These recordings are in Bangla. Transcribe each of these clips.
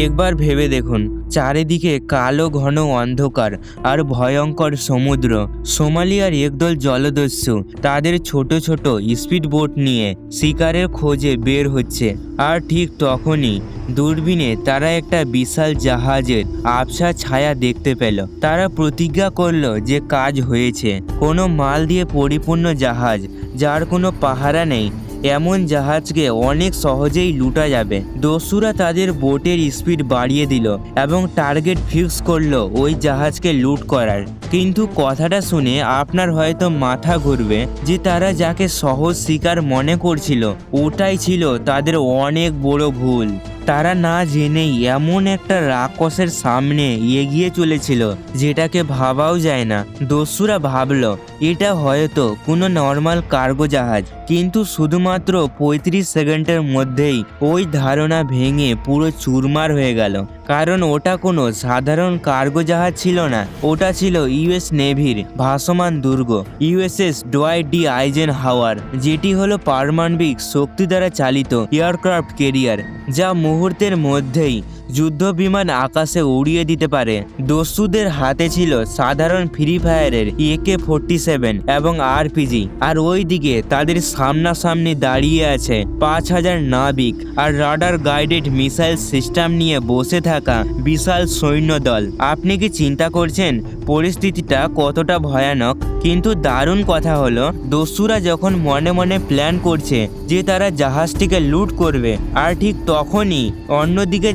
একবার ভেবে দেখুন, চারিদিকে কালো ঘন অন্ধকার আর ভয়ঙ্কর সমুদ্র। সোমালিয়ার একদল জলদস্যু তাদের ছোট ছোট স্পিড বোট নিয়ে শিকারের খোঁজে বের হচ্ছে। আর ঠিক তখনই দূরবীনে তারা একটা বিশাল জাহাজের আবসা ছায়া দেখতে পেল। তারা প্রতিজ্ঞা করল যে কাজ হয়েছে। কোনো মাল দিয়ে পরিপূর্ণ জাহাজ, যার কোনো পাহারা নেই এমন জাহাজকে অনেক সহজেই লুটা যাবে। দস্যুরা তাদের বোটের স্পিড বাড়িয়ে দিল এবং টার্গেট ফিক্স করল ওই জাহাজকে লুট করার। কিন্তু কথাটা শুনে আপনার হয়তো মাথা ঘুরবে যে তারা যাকে সহজ শিকার মনে করছিল, ওটাই ছিল তাদের অনেক বড় ভুল। তারা না জেনেই এমন একটা রাক্ষসের সামনে এগিয়ে চলেছিল, যেটাকে ভাবাও যায় না। দস্যুরা ভাবল, এটা হয়তো কোনো নর্মাল কার্গো জাহাজ। কিন্তু শুধুমাত্র পঁয়ত্রিশ সেকেন্ডের মধ্যেই ওই ধারণা ভেঙে পুরো চুরমার হয়ে গেল। কারণ ওটা কোনো সাধারণ কার্গো জাহাজ ছিল না। ওটা ছিল ইউএস নেভির ভাসমান দুর্গ ইউএসএস ডোয়াইট ডি আইজেন হাওয়ার যেটি হলো পারমাণবিক শক্তি দ্বারা চালিত এয়ারক্রাফট কেরিয়ার যা মুহূর্তের মধ্যেই যুদ্ধ বিমান আকাশে উড়িয়ে দিতে পারে। দস্যুদের হাতে ছিল সাধারণ ফ্রি ফায়ারের একে ফোরটি সেভেন এবং আরপিজি আর ওই দিকে তাদের সামনাসামনি দাঁড়িয়ে আছে পাঁচ হাজার নাবিক আর রাডার গাইডেড মিসাইল সিস্টেম নিয়ে বসে থাকা বিশাল সৈন্যদল। আপনি কি চিন্তা করছেন? পরিস্থিতিটা কতটা ভয়ানক? কিন্তু দারুণ কথা হলো, দস্যুরা যখন মনে মনে প্ল্যান করছে যে তারা জাহাজটিকে লুট করবে, আর ঠিক তখনই অন্যদিকে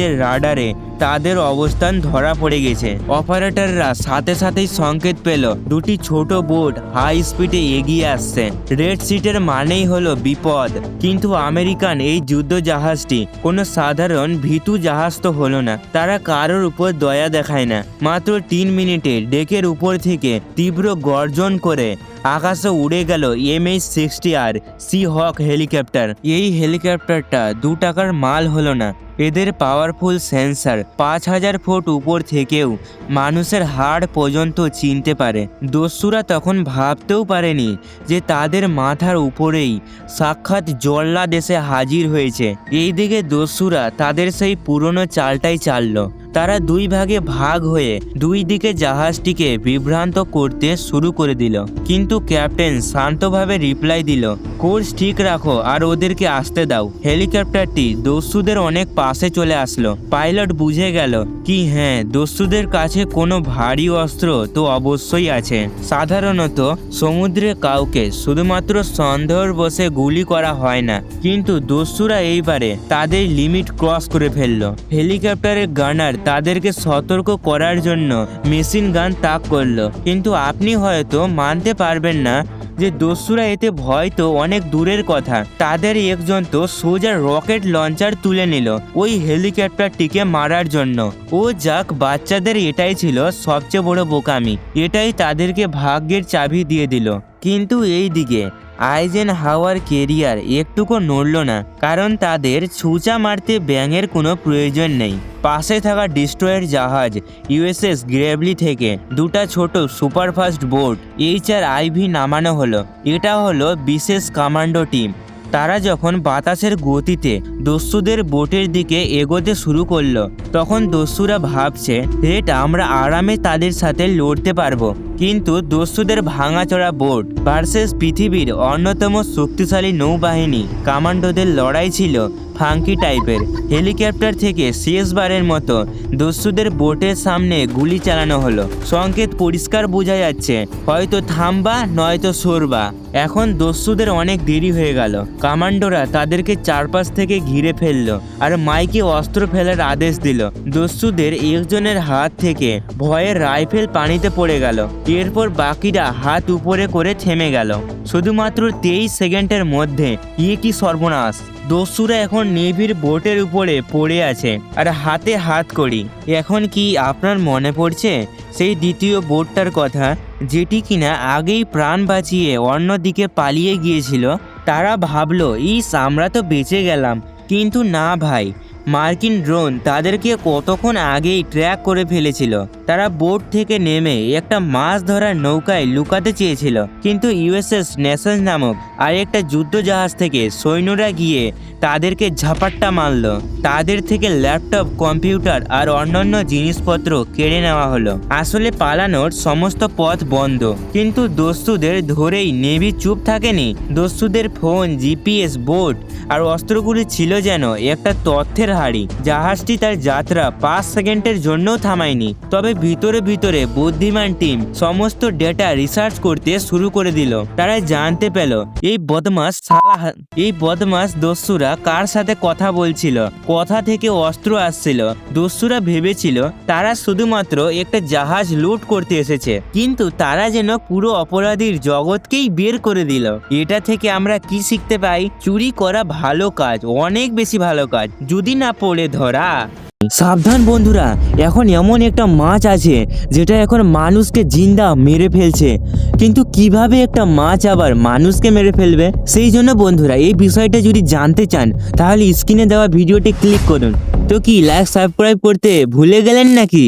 জাহাজের রাডারে তাদের অবস্থান ধরা পড়ে গেছে। অপারেটররা সাথে সাথেই সংকেত পেল, দুটি ছোট বোট হাই স্পিডে এগিয়ে আসছে। রেড সিটের মানেই হলো বিপদ। কিন্তু আমেরিকান এই যুদ্ধ জাহাজটি কোনো সাধারণ ভীতু জাহাজ তো হলো না। তারা কারোর উপর দয়া দেখায় না। মাত্র তিন মিনিটে ডেকের উপর থেকে তীব্র গর্জন করে আকাশে উড়ে গেল MH sixty R sea hawk helicopter. এই হেলিকপ্টারটা দু টাকার মাল হলো না। এদের পাওয়ারফুল সেন্সার পাঁচ হাজার ফুট উপর থেকেও মানুষের হাড় পর্যন্ত চিনতে পারে। দস্যুরা তখন ভাবতেও পারেনি যে তাদের মাথার উপরেই সাক্ষাৎ জল্লা দেশে হাজির হয়েছে। এই দিকে দস্যুরা তাদের সেই পুরনো চালটাই চাললো। তারা দুই ভাগে ভাগ হয়ে দুই দিকে জাহাজটিকে বিভ্রান্ত করতে শুরু করে দিল। কিন্তু ক্যাপ্টেন শান্তভাবে রিপ্লাই দিল, কোর্স ঠিক রাখো আর ওদেরকে আসতে দাও। হেলিকপ্টারটি দস্যুদের অনেক পাশে চলে আসলো। পাইলট বুঝে গেল কি হ্যাঁ দস্যুদের কাছে কোনো ভারী অস্ত্র তো অবশ্যই আছে। সাধারণত সমুদ্রে কাউকে শুধুমাত্র সন্দেহর বসে গুলি করা হয় না, কিন্তু দস্যুরা এইবারে তাদের লিমিট ক্রস করে ফেলল। হেলিকপ্টারের গানার তাদেরকে সতর্ক করার জন্য মেশিন গান তাক করল। কিন্তু আপনি হয়তো মানতে পারবেন না যে দস্যুরা এতে ভয় তো অনেক দূরের কথা। তাদের একজন তো সোজা রকেট লঞ্চার তুলে নিল ওই হেলিকপ্টারটিকে মারার জন্য। ও যাক, বাচ্চাদের এটাই ছিল সবচেয়ে বড় বোকামি। এটাই তাদেরকে ভাগ্যের চাবি দিয়ে দিল। কিন্তু এই দিকে আইজেন হাওয়ার কেরিয়ার একটুকু নড়ল না, কারণ তাদের ছুঁচা মারতে ব্যাঙের কোনো প্রয়োজন নেই। পাশে থাকা ডিস্ট্রয়ের জাহাজ, ইউএসএস গ্রেভলি থেকে দুটা ছোট superfast boat H R I B নামানো হলো। এটা হলো বিশেষ কমান্ডো টিম। তারা যখন বাতাসের গতিতে দস্যুদের বোটের দিকে এগোতে শুরু করল, তখন দস্যুরা ভাবছে, রেট, আমরা আরামে তাদের সাথে লড়তে পারব। কিন্তু দস্যুদের ভাঙাচড়া বোট ভার্সেস পৃথিবীর অন্যতম শক্তিশালী নৌবাহিনী কমান্ডোদের লড়াই ছিল ফাঙ্কি টাইপের। হেলিকপ্টার থেকে শেষবারের মতো দস্যুদের বোটের সামনে গুলি চালানো হলো। সংকেত পরিষ্কার বোঝা যাচ্ছে, হয়তো থামবা, নয়তো সরবা। এখন দস্যুদের অনেক দেরি হয়ে গেল। কমান্ডোরা তাদেরকে চারপাশ থেকে ঘিরে ফেলল আর মাইকে অস্ত্র ফেলার আদেশ দিল। দস্যুদের একজনের হাত থেকে ভয়ের রাইফেল পানিতে পড়ে গেল। এরপর বাকিরা হাত উপরে করে থেমে গেল। শুধুমাত্র তেইশ সেকেন্ডের মধ্যে ইয়ে কি সর্বনাশ? দস্যুরা এখন নেভির বোটের উপরে পড়ে আছে আর হাতে হাত করি। এখন কি আপনার মনে পড়ছে? সেই দ্বিতীয় বোটটার কথা, যেটি কিনা আগেই প্রাণ বাঁচিয়ে অন্যদিকে পালিয়ে গিয়েছিল, তারা ভাবলো, ইস, আমরা তো বেঁচে গেলাম। কিন্তু না ভাই মার্কিন ড্রোন তাদেরকে কতক্ষণ আগেই ট্র্যাক করে ফেলেছিল। তারা বোট থেকে নেমে একটা মাছ ধরার নৌকায় লুকাতে চেয়েছিল। কিন্তু ইউএসএস নেশন নামক আরেকটা যুদ্ধ জাহাজ থেকে সৈন্যরা গিয়ে তাদেরকে ঝাপাট্টা মারল। তাদের থেকে ল্যাপটপ, কম্পিউটার আর অন্যান্য জিনিসপত্র কেড়ে নেওয়া হলো। আসলে পালানোর সমস্ত পথ বন্ধ। কিন্তু দস্যুদের ধরেই নেভি চুপ থাকেনি। দস্যুদের ফোন, জিপিএস, বোট আর অস্ত্রগুলি ছিল যেন একটা তথ্যের হাড়ি। জাহাজটি তার যাত্রা পাঁচ সেকেন্ডের জন্যও থামায়নি। তবে ভিতরে ভিতরে বুদ্ধিমান টিম সমস্ত ডেটা রিসার্চ করতে শুরু করে দিল। তারা জানতে পেল, এই বদমাস এই বদমাস দস্যুরা কার সাথে কথা বলছিল, কথা থেকে অস্ত্র আসছিল। দস্যুরা ভেবেছিল, তারা শুধুমাত্র একটা জাহাজ লুট করতে এসেছে। কিন্তু তারা যেন পুরো অপরাধীর জগৎকেই বের করে দিল। এটা থেকে আমরা কি শিখতে পাই? চুরি করা ভালো কাজ, অনেক বেশি ভালো কাজ। যদি না পড়ে ধরা। সাবধান বন্ধুরা, এখন এমন একটা মাছ আছে, যেটা এখন মানুষকে জিন্দা মেরে ফেলছে। কিন্তু কীভাবে একটা মাছ আবার মানুষকে মেরে ফেলবে? সেই জন্য বন্ধুরা, এই বিষয়টা যদি জানতে চান, তাহলে স্ক্রিনে দেওয়া ভিডিওটি ক্লিক করুন। তো কি লাইক সাবস্ক্রাইব করতে ভুলে গেলেন নাকি?